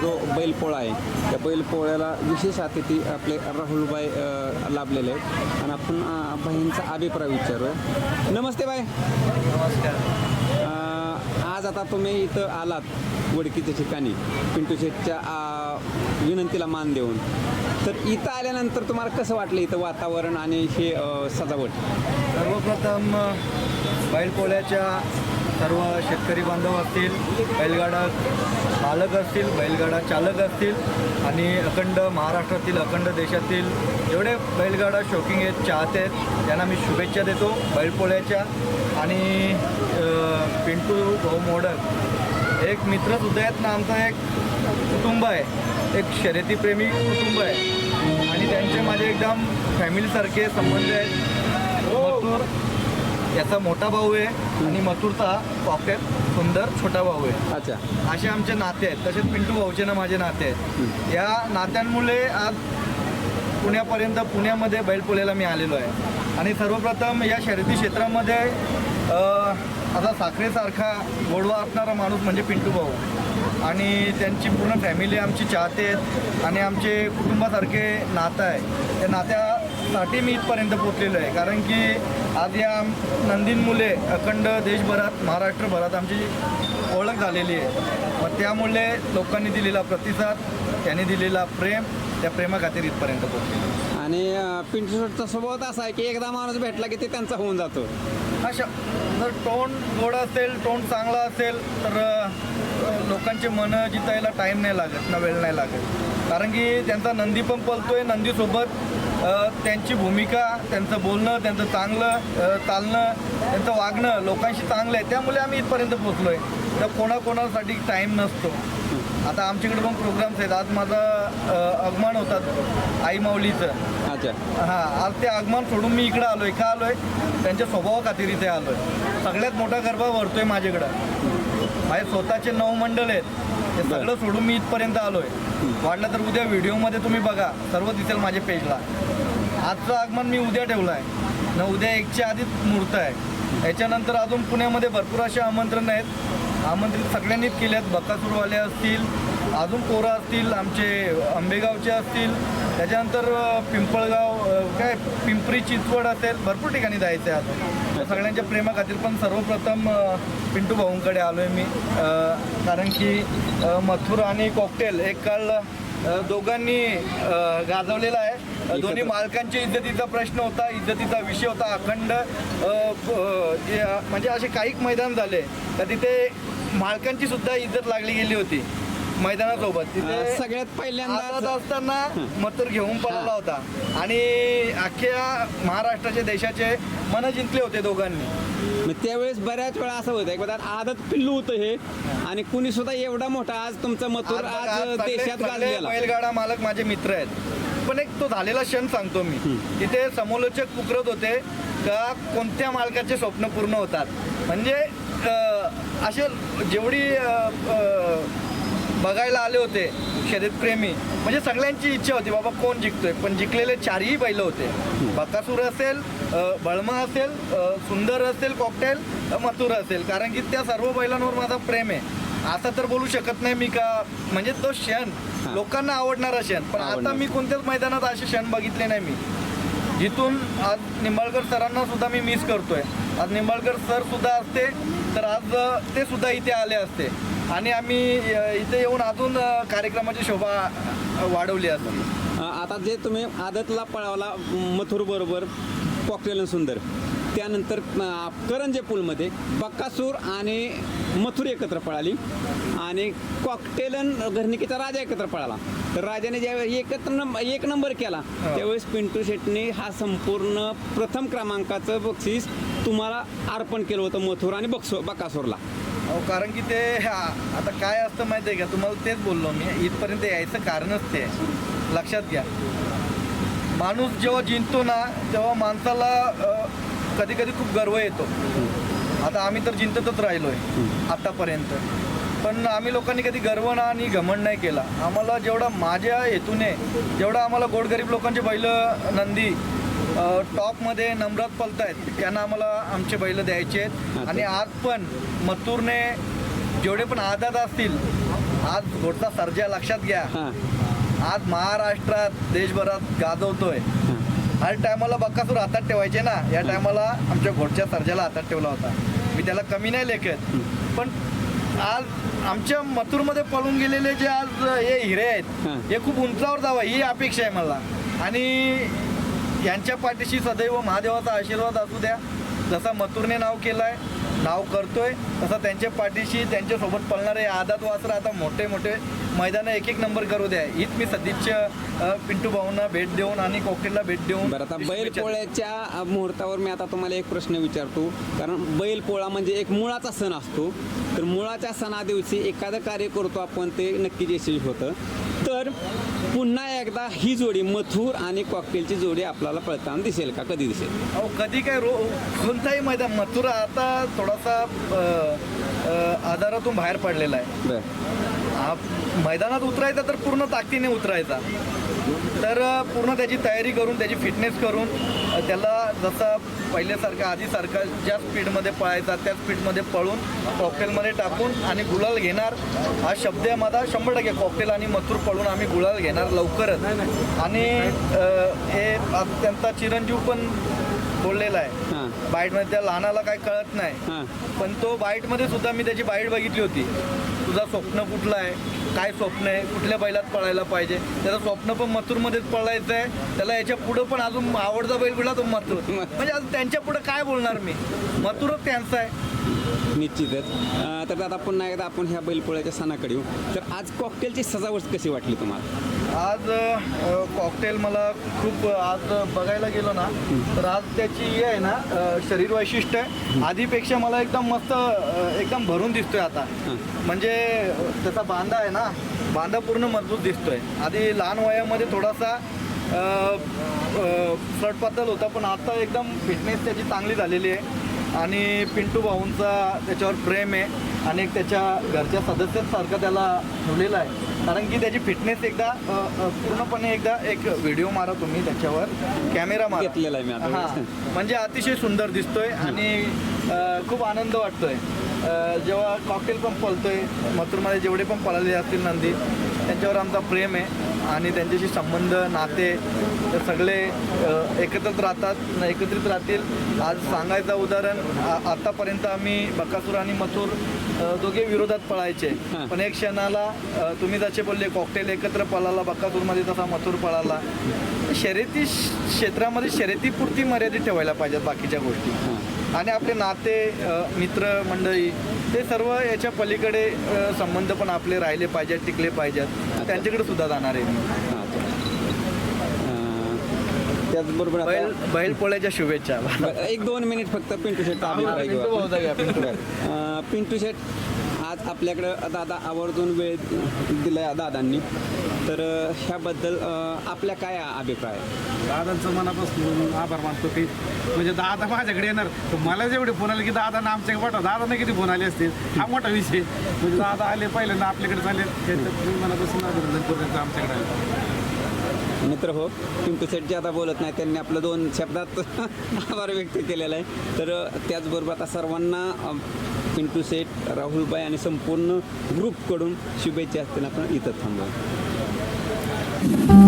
जो बैलपोळा आहे त्या बैलपोळ्याला विशेष अतिथी आपले राहुलबाई लाभलेले आहेत. आणि आपण बाईंचा अभिप्राय विचारूया. नमस्ते बाय नमस्कार. आज आता तुम्ही इथं आलात वडकीच्या ठिकाणी पिंटू शेठच्या विनंतीला मान देऊन. तर इथं आल्यानंतर तुम्हाला कसं वाटलं इथं वातावरण आणि हे सजावट? सर्वप्रथम बैलपोळ्याच्या सर्व शेतकरी बांधव असतील बैलगाडा मालक असतील बैलगाडा चालक असतील आणि अखंड महाराष्ट्रातील अखंड देशातील जेवढे बैलगाडा शौकिंग आहेत चाहते आहेत त्यांना मी शुभेच्छा देतो. बैलपोळ्याच्या आणि पिंटू भाऊ मोडक. एक मित्रसुद्धा आहेत ना आमचं एक कुटुंब आहे. एक शर्यतीप्रेमी कुटुंब आहे. आणि त्यांचे माझे एकदम फॅमिलीसारखे संबंध आहेत. मथुर याचा मोठा भाऊ आहे आणि मथुरचा पॉकेट सुंदर छोटा भाऊ आहे. अच्छा. असे आमचे नाते आहेत. तसेच पिंटू भाऊचे ना माझे नाते आहेत. या नात्यांमुळे आज पुण्यापर्यंत पुण्यामध्ये बैलपोळ्याला मी आलेलो आहे. आणि सर्वप्रथम या शर्यती क्षेत्रामध्ये असा साखरेसारखा गोडवा असणारा माणूस म्हणजे पिंटू भाऊ. आणि त्यांची पूर्ण फॅमिली आमची चाहते आहेत आणि आमचे कुटुंबासारखे नातं आहे. त्या नात्यासाठी मी इथपर्यंत पोचलेलो आहे. कारण की आज या नंदीन मुले अखंड देशभरात महाराष्ट्रभरात आमची ओळख झालेली आहे. मग त्यामुळे लोकांनी दिलेला प्रतिसाद त्यांनी दिलेला प्रेम त्या प्रेमाखातीर इथपर्यंत पोहोचले आणि अ, पिंटू शेठचा स्वभाव असा आहे की एकदा माणूस भेटला की ते त्यांचा होऊन जातो. अशा जर टोन गोड असेल टोन चांगला असेल तर लोकांचे मनं जितायला टाईम नाही लागत ना वेळ नाही लागत. कारण की त्यांचा नंदी पण पलतोय नंदीसोबत त्यांची भूमिका त्यांचं बोलणं त्यांचं चांगलं चालणं त्यांचं वागणं लोकांशी चांगलं आहे त्यामुळे आम्ही इथपर्यंत पोचलो आहे तर कोणाकोणासाठी टाईम नसतो. आता आमच्याकडे पण प्रोग्राम्स आहेत. आज माझा आगमन होतात आई माऊलीचं. अच्छा. हां आज ते आगमन सोडून मी इकडं आलोय का आलोय. त्यांच्या स्वभावा खातीर इथे आलोय. सगळ्यात मोठा गरबा भरतोय माझ्याकडं. माझे स्वतःचे नऊ मंडळ आहेत. ते सगळं सोडून मी इथपर्यंत आलोय. वाटलं तर उद्या व्हिडिओमध्ये तुम्ही बघा. सर्व दिसेल माझ्या पेजला आजचं आगमन मी उद्या ठेवलं आहे. न उद्या एकच्या आधीच मुहूर्त आहे. याच्यानंतर अजून पुण्यामध्ये भरपूर असे आमंत्रण आहेत. आमंत्रित सगळ्यांनीच केले आहेत बकासूरवाले असतील अजून पोरं असतील आमचे आंबेगावचे असतील त्याच्यानंतर पिंपळगाव काय पिंपरी चिंचवड असेल भरपूर ठिकाणी जायचं आहे त्या सगळ्यांच्या प्रेमाखातीर पण सर्वप्रथम पिंटू भाऊंकडे आलो आहे मी कारण की मथुर आणि कॉकटेल एक काळ दोघांनी गाजवलेला आहे. दोन्ही मालकांच्या इज्जतीचा प्रश्न होता इज्जतीचा विषय होता अखंड म्हणजे असे काही मैदान झाले तर तिथे मालकांची सुद्धा इज्जत लागली गेली होती. मैदानासोबत. तिथे सगळ्यात पहिल्यांदा असताना मथुर घेऊन पळाला होता. आणि अख्ख्या महाराष्ट्राचे देशाचे मन जिंकले होते दोघांनी. मग त्यावेळेस बऱ्याच वेळा असं होतं एक आदत पिल्लू होतं हे. आणि कुणी सुद्धा एवढा मोठा आज तुमचा मथुर आज देशात बैलगाडा मालक माझे मित्र आहेत. पण एक तो झालेला क्षण सांगतो मी. तिथे समालोचक पुकरत होते का कोणत्या मालकाचे स्वप्न पूर्ण होतात. म्हणजे असे जेवढी बघायला आले होते शर्यतप्रेमी म्हणजे सगळ्यांची इच्छा होती बाबा कोण जिंकतोय? पण जिंकलेले चारही बैल होते. बकासूर असेल बळमा असेल सुंदर असेल कॉकटेल मथुर असेल. कारण की त्या सर्व बैलांवर माझा प्रेम आहे. आता तर बोलू शकत नाही मी का? म्हणजे तो क्षण. लोकांना आवडणारा क्षण. पण आता. मी कोणत्याच मैदानात असे क्षण बघितले नाही मी. जिथून आज निंबाळकर सरांना सुद्धा मी मिस करतोय. आज निंबाळकर सर सुद्धा असते तर आज ते सुद्धा इथे आले असते. आणि आम्ही इथे येऊन अजून कार्यक्रमाची शोभा वाढवली असते आता जे तुम्ही आदतला पळावला मथुर बरोबर कॉकटेल सुंदर. त्यानंतर करंजे पूलमध्ये बक्कासूर आणि मथुर एकत्र पळाली आणि कॉकटेल आणि घरणिकेचा राजा एकत्र पळाला. तर राजाने ज्यावेळी एकत्र नंबर एक नंबर केला त्यावेळेस पिंटू शेटने हा संपूर्ण प्रथम क्रमांकाचं बक्षीस तुम्हाला अर्पण केलं होतं मथुर आणि बक्सो बकासूरला अहो कारण की ते हा- आता काय असतं माहिती आहे का? तुम्हाला तेच बोललो मी. इथपर्यंत यायचं कारणच ते. लक्षात घ्या. माणूस जेव्हा जिंकतो ना तेव्हा माणसाला कधी कधी खूप गर्व येतो. आता आम्ही तर जिंकतच राहिलो आहे आतापर्यंत. पण आम्ही लोकांनी कधी गर्व ना आणि घमंड नाही केला. आम्हाला जेवढा माझ्या हेतूने जेवढा आम्हाला गोरगरीब लोकांचे बैल नंदी टॉपमध्ये नम्रात पलतायत त्यांना आम्हाला आमचे बैल द्यायचे आहेत. आणि आज पण मथुरने जेवढे पण आदात असतील आज घोडचा सर्जा लक्षात घ्या. आज महाराष्ट्रात देशभरात गाजवतोय. हर टायमाला बक्कासूर हातात ठेवायचे ना या टायमाला आमच्या घोडच्या सर्जाला हातात ठेवला होता. मी त्याला कमी नाही लेखत पण आज आमच्या मथुरमध्ये पळून गेलेले जे आज हे हिरे. आहेत हे खूप उंचावर जावं ही अपेक्षा आहे मला. आणि यांच्या पाठीशी सदैव महादेवाचा आशीर्वाद असू द्या जसा मथुरने नाव केलंय नाव करतोय तसा त्यांच्या पाठीशी त्यांच्यासोबत पळणारे आदात वासरा आता मोठे मोठे मैदानं एक एक नंबर करू द्या. हीच मी सदिच्छा अ, पिंटू भाऊंना भेट देऊन आणि कॉकटेलला भेट देऊन बरं आता बैल पोळ्याच्या मुहूर्तावर मी आता तुम्हाला एक प्रश्न विचारतो. कारण बैल पोळा म्हणजे एक मुळाचा सण असतो. तर मुळाच्या सणादिवशी एखादं कार्य करतो आपण ते नक्कीच यशस्वी होतं. तर पुन्हा एकदा ही जोडी मथुर आणि कॉकटेलची जोडी आपल्याला पळताना दिसेल का? कधी दिसेल? अहो कधी काय रो कोणताही मैदान मथुरा आता थोडासा अ, अ, आधारातून बाहेर पडलेला आहे. बरं. मैदानात उतरायचा तर पूर्ण ताकदीने उतरायचा. तर पूर्ण त्याची तयारी करून त्याची फिटनेस करून त्याला जसा पहिल्यासारखा आधीसारखा ज्या स्पीडमध्ये पळायचा त्या स्पीडमध्ये पळून कॉकटेलमध्ये टाकून आणि गुलाल घेणार. हा शब्द आहे माझा शंभर टक्के. कॉकटेल आणि मथुर पळून आम्ही गुलाल घेणार लवकरच. आणि हे त्यांचा चिरंजीव पण बोललेला आहे. बाईटमध्ये त्या लहानाला काय कळत नाही. पण तो बाईटमध्ये सुद्धा मी त्याची बाईट बघितली होती. तुझा स्वप्न कुठलं आहे? काय स्वप्न आहे? कुठल्या बैलात पळायला पाहिजे? त्याचं स्वप्न पण मथुरमध्येच पळायचं आहे. त्याला याच्या पुढं पण अजून आवडता बैल मिळा तो मथुर. म्हणजे अजून त्यांच्या पुढं काय बोलणार मी? मथुरच त्यांचा आहे. निश्चितच. तर आता पुन्हा एकदा आपण ह्या बैलपोळ्याच्या सणाकडे येऊ. तर आज कॉकटेलची सजावट कशी वाटली तुम्हाला? आज कॉकटेल मला खूप आज बघायला गेलो ना तर आज त्याची हे आहे ना शरीर वैशिष्ट्य आहे. आधीपेक्षा मला एकदम मस्त एकदम भरून दिसतोय आता. म्हणजे त्याचा बांधा आहे ना बांधा पूर्ण मजबूत दिसतोय. आधी लहान वयामध्ये थोडासा फ्लट पातळ होता पण आता एकदम फिटनेस त्याची चांगली झालेली आहे. आणि पिंटू भाऊंचा त्याच्यावर प्रेम आहे. आणि एक त्याच्या घरच्या सदस्यासारखा त्याला ठेवलेला आहे. कारण की त्याची फिटनेस एकदा पूर्णपणे एकदा एक व्हिडिओ मारा तुम्ही त्याच्यावर. कॅमेरा मारा. घेतलेला आहे मी. हां. म्हणजे अतिशय सुंदर दिसतोय आणि खूप आनंद वाटतोय. जेव्हा कॉकटेल पण पळतोय मथुरमध्ये जेवढे पण पळाले असतील नंदी त्यांच्यावर आमचा प्रेम आहे. आणि त्यांच्याशी संबंध नाते सगळे एकत्रित राहतात. एकत्रित राहतील. आज सांगायचं उदाहरण आतापर्यंत आम्ही बकासूर आणि मथुर दोघे विरोधात पळायचे. पण एक क्षणाला तुम्ही जसे बोलले कॉकटेल एकत्र पळाला बकासूरमध्ये तसा मथुर पळाला. शर्यती क्षेत्रामध्ये शर्यतीपुरती मर्यादित ठेवायला पाहिजेत बाकीच्या गोष्टी. आणि आपले नाते मित्र मंडळी ते सर्व याच्या पलीकडे संबंध पण आपले राहिले पाहिजेत टिकले पाहिजेत. त्यांच्याकडे सुद्धा जाणार आहे. हां त्याचबरोबर बैल बैल पोळ्याच्या शुभेच्छा. एक दोन मिनिट फक्त पिंटू शेट. अं, पिंटू शेट आज आपल्याकडं दादा आवर्जून वेळ दिला दादांनी. तर ह्याबद्दल आपल्या काय अभिप्राय? दादांचं मनापासून आभार मानतो की म्हणजे दादा माझ्याकडे येणार. तर मला जेवढे फोन आले की दादा आमच्याकडे पाठवा दादा किती फोन आले असतील? हा मोठा विषय. म्हणजे दादा आले पहिल्यांदा आपल्याकडे चालले. त्याच्यात मनापासून अभिनंदन करतो त्यांचं आमच्याकडे आले. मित्र हो पिंटू शेट जे आता बोलत नाही त्यांनी आपलं दोन शब्दात आभार व्यक्त केलेला आहे. तर त्याचबरोबर आता सर्वांना पिंटू शेट राहुलबाई आणि संपूर्ण ग्रुपकडून शुभेच्छा असतील आपण इथं थांबू Bye.